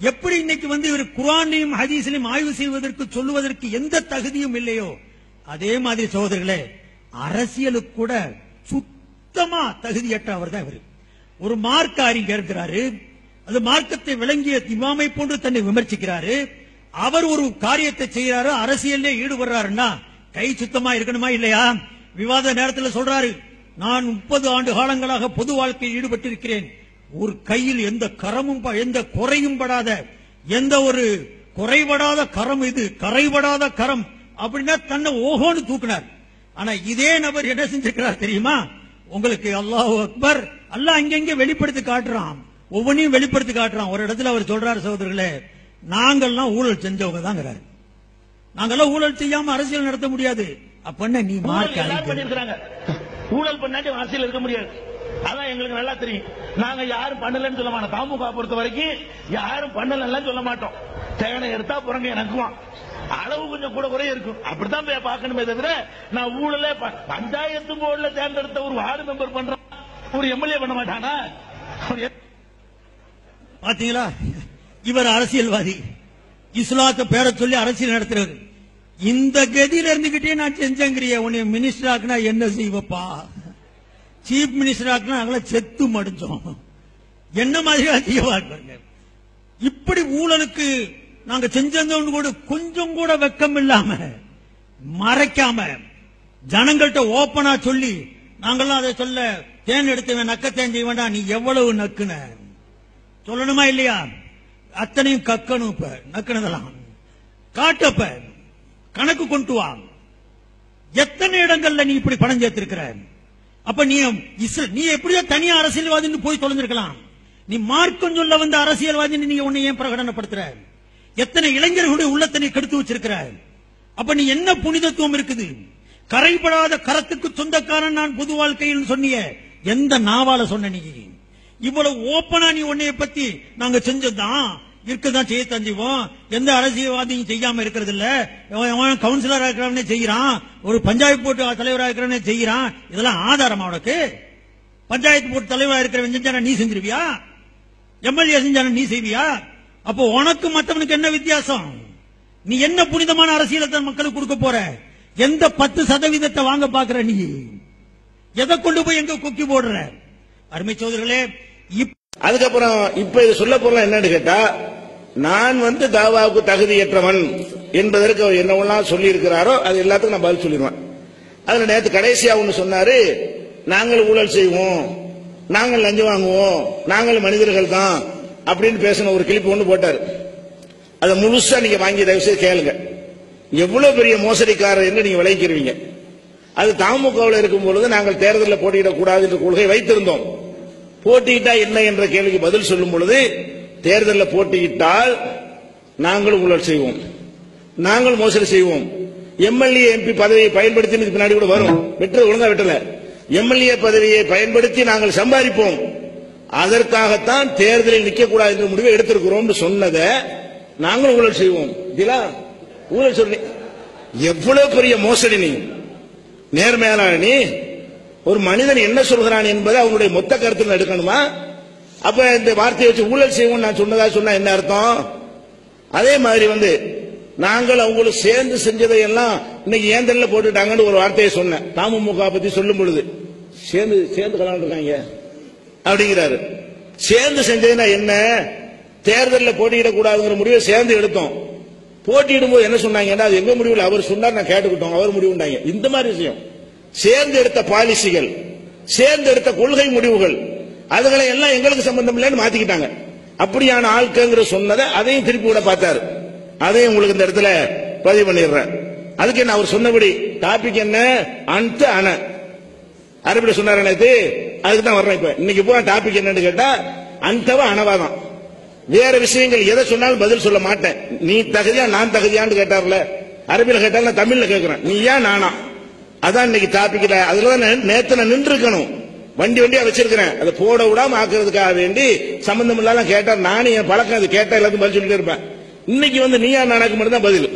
எப்படி இன்னைக்கு வந்து இவர் குரானையும் ஹதீஸையும் ஆய்வு செய்வதற்கு சொல்லுவதற்கு எந்த தகுதியும் இல்லையோ அதே மாதிரி சகோதரர்களே அரசியலுக்கு கூட சுத்தமா தகுதியற்ற அவர் தான் இவர். ஒரு மார்க்க அறிஞர் இருக்கிறாரு அது மார்க்கத்தை விளங்கிய இமாமை போன்று தன்னை விமர்சிக்கிறாரு அவர் ஒரு காரியத்தை செய்யறாரு அரசியலே ஈடுபடுறாருன்னா கை சுத்தமா இருக்கணுமா இல்லையா? விவாத நேரத்தில் சொல்றாரு நான் முப்பது ஆண்டு காலங்களாக பொது வாழ்க்கையில் ஈடுபட்டிருக்கிறேன் ஒரு கையில் எந்த கரமும் ப- எந்த குறையும் படாத எந்த ஒரு குறைபடாத கரம் இது கரைபடாத கரம் அப்படின்னா தன்னை ஓஹோன்னு தூக்குனார். ஆனா இதே நபர் என்ன செஞ்சிருக்கிறார் தெரியுமா? உங்களுக்கு அல்லாஹ் அக்பர் அல்லாஹ் அங்கங்க வெளிப்படுத்தி காட்டுறான். ஒவ்வொன்றையும் வெளிப்படுத்தி காட்டுறான். ஒரு இடத்துல அவர் சொல்றாரு சகோதரர்களே நாங்கள்லாம் ஊழல் செஞ்சவங்க தாங்கிறாரு நாங்கெல்லாம் ஊழல் செய்யாம அரசியல் நடத்த முடியாது. அப்ப நீ மார்க் ஊழல் பண்ணாட்டி அரசியல் இருக்க முடியாது. அதான் எங்களுக்கு நல்லா தெரியும். நாங்க யாரும் பண்ணலன்னு சொல்ல மாட்டோம். தாமுக பொறுத்த வரைக்கும் யாரும் பண்ணலன்னு சொல்ல மாட்டோம். தேனை எடுத்தா புறங்க எனக்குவான் அளவு கொஞ்சம் கூட குறைய இருக்கும். அப்படித்தான் போய் பார்க்கணுமே தவிர நான் ஊழல ப- பஞ்சாயத்து போர்டுல தேர்ந்தெடுத்த ஒரு வார்டு மெம்பர் பண்றான் ஒரு எம்எல்ஏ பண்ண மாட்டானா? பாத்தீங்களா? இவர் அரசியல்வாதி. இஸ்லாத்த பேர சொல்லி அரசியல் நடத்துறாரு இந்த கதியில இருந்துகிட்டே நான் செஞ்சங்கிறிய உன்னை மினிஸ்டர் ஆக்குனா என்ன செய்வப்பா? சீஃப் மினிஸ்டர் ஆக்குனா செத்து மடிஞ்சோம். என்ன மாதிரி செய்வா பாருங்க. இப்படி ஊழலுக்கு நாங்க செஞ்சோம்னு கூட கொஞ்சம் கூட வெக்கம் இல்லாம மறைக்காம ஜனங்கள்ட்ட ஓப்பனா சொல்லி நாங்கெல்லாம் அதை சொல்ல தேன் எடுத்தவன் நக்கத்தேன் செய்வேண்டா நீ எவ்வளவு நக்குன? சொல்லணுமா இல்லையா? அத்தனையும் கக்கணும் இப்ப நக்குனதெல்லாம். காட்டப்ப கணக்கு கொண்டு வா. எத்தனை இடங்கள்ல நீ இப்படி பணம் சேர்த்திருக்கிற? அப்ப நீ நீ எப்படியோ தனியா அரசியல்வாதின்னு போய் தொலைஞ்சிருக்கலாம். நீ மார்க்கம் சொல்ல வந்த அரசியல்வாதி நீங்க உன்னை ஏன் பிரகடனப்படுத்துற? எத்தனை இளைஞர்களுடைய உள்ளத்தை நீ கெடுத்து வச்சிருக்கிற? அப்ப நீ என்ன புனிதத்துவம் இருக்குது? கரைபடாத கரத்துக்கு சொந்தக்காரன் நான் பொது வாழ்க்கையில் சொன்னிய எந்த நாவால சொன்ன நீ? இவ்வளவு ஓப்பனா நீ உன்னைய பத்தி நாங்க செஞ்சதுதான். இருக்கதான் செய்ய செய்வோம் எந்த அரசியல்வாதியும் செய்யாம இருக்கிறது இல்ல எவன் கவுன்சிலரா இருக்கிறவனே செய்யறான் ஒரு பஞ்சாயத்து போட்டு தலைவரா இருக்கிறவனே செய்யறான் இதெல்லாம் ஆதாரமா உனக்கு? பஞ்சாயத்து போட்டு தலைவரா இருக்கிறவன் செஞ்சானா நீ செஞ்சிருவியா? எம்எல்ஏ செஞ்சான நீ செய்வியா? அப்போ உனக்கு மத்தவனுக்கு என்ன வித்தியாசம்? நீ என்ன புனிதமான அரசியலை மக்களுக்கு கொடுக்க போற? எந்த பத்து சதவீதத்தை வாங்க பாக்குற நீ? எதை கொண்டு போய் எங்க கொக்கி போடுற? அருமை சோதர்களே அதுக்கப்புறம் இப்ப இது சொல்ல போறலாம் என்னன்னு கேட்டா நான் வந்து தாவாவுக்கு தகுதியற்றவன் என்பதற்கு அவர் என்னவெல்லாம் சொல்லி இருக்கிறாரோ அது எல்லாத்துக்கும் நான் பதில் சொல்லிடுவேன். அதுல நேற்று கடைசியா ஒண்ணு சொன்னாரு நாங்கள் ஊழல் செய்வோம் நாங்கள் லஞ்சம் வாங்குவோம் நாங்கள் மனிதர்கள் தான் அப்படின்னு பேசின ஒரு கிளிப்பு ஒண்ணு போட்டாரு. அதை முழுசா நீங்க வாங்கி தயவு செய்து கேளுங்க. எவ்வளவு பெரிய மோசடிக்காரர் என்று நீங்க விளைவிக்கிறீங்க அது தாமுகவில் இருக்கும் பொழுது நாங்கள் தேர்தலில் போட்டியிடக்கூடாது என்ற கொள்கை வைத்திருந்தோம். போட்டியிட்டா என்ன என்ற கேள்விக்கு பதில் சொல்லும் பொழுது தேர்தலில் போட்டியிட்டால் நாங்கள் ஊழல் செய்வோம். நாங்கள் மோசடி செய்வோம். எம்எல்ஏ எம்பி பதவியை பயன்படுத்தி பின்னாடி கூட வரும். வெற்றது ஒழுங்கா வெட்டல. எம்எல்ஏ பதவியை பயன்படுத்தி நாங்கள் சம்பாதிப்போம். அதற்காகத்தான் தேர்தலில் நிற்கக்கூடாது என்ற முடிவை எடுத்திருக்கிறோம் சொன்னதை நாங்களும் ஊழல் செய்வோம். இதெல்லாம் ஊழல் சொல்லி எவ்வளவு பெரிய மோசடி நீ? நேர்மையான நீ. ஒரு மனிதன் என்ன சொல்கிறான் என்பதை அவனுடைய மொத்த கருத்தில் எடுக்கணுமா? அப்ப இந்த வார்த்தையை வச்சு ஊழல் செய்வோம் நான் சொன்னதா சொன்னா என்ன அர்த்தம்? அதே மாதிரி வந்து நாங்கள் அவங்களுக்கு சேர்ந்து செஞ்சதை எல்லாம் இன்னைக்கு ஏந்தல்ல போட்டுட்டாங்கன்னு ஒரு வார்த்தையை சொன்னேன். தாமுக பத்தி சொல்லும் பொழுது சேர்ந்து சேர்ந்து கலந்து இருக்காங்க. அப்படிங்கிறாரு. சேர்ந்து செஞ்சதுன்னா என்ன? தேர்தலில் போட்டியிடக்கூடாதுங்கிற முடிவை சேர்ந்து எடுத்தோம். போட்டியிடும் போது என்ன சொன்னாங்கன்னா அது எங்க முடிவில் அவர் சொன்னார் நான் கேட்டுக்கிட்டோம். அவர் முடிவுண்டாங்க. இந்த மாதிரி விஷயம். சேர்ந்து எடுத்த பாலிசிகள் சேர்ந்து எடுத்த கொள்கை முடிவுகள் அதுகளை எல்லாம் எங்களுக்கு சம்பந்தம் இல்லைன்னு மாத்திக்கிட்டாங்க. அப்படியான ஆட்கள்ங்கிற சொன்னதை அதையும் திருப்பி கூட பார்த்தாரு. அதையும் உங்களுக்கு இந்த இடத்துல பதிவு பண்ணிடுறேன். அதுக்கு என்ன அவர் சொன்னபடி டாபிக் என்ன? அன்ட்டு அண அரபியில் சொன்னார் நேத்து? அதுக்கு தான் வர்றேன் இப்ப. இன்னைக்கு பூரா டாபிக் என்னன்னு கேட்டா அந்தவ அணவாதான் வேற விஷயங்கள் எதை சொன்னாலும் பதில் சொல்ல மாட்டேன். நீ தகுதியா நான் தகுதியான்னு கேட்டார்ல. அரபியில் கேட்டாலும் நான் தமிழ்ல கேட்கிறேன். நீ ஏன் நானா? அதான் இன்னைக்கு டாபிக்ல அதுல தான் நேத்து நான் நின்று இருக்கணும் வண்டி வண்டியா வச்சிருக்கிறேன். அதை போட விடாம ஆக்குறதுக்காக வேண்டி சம்பந்தம் இல்லாம கேட்டா நானும் என் பழக்கம் அது கேட்டா எல்லாத்தையும் பதில் சொல்லிட்டு இருப்பேன். இன்னைக்கு வந்து நீயா நானாக்கு மட்டும் தான் பதில்.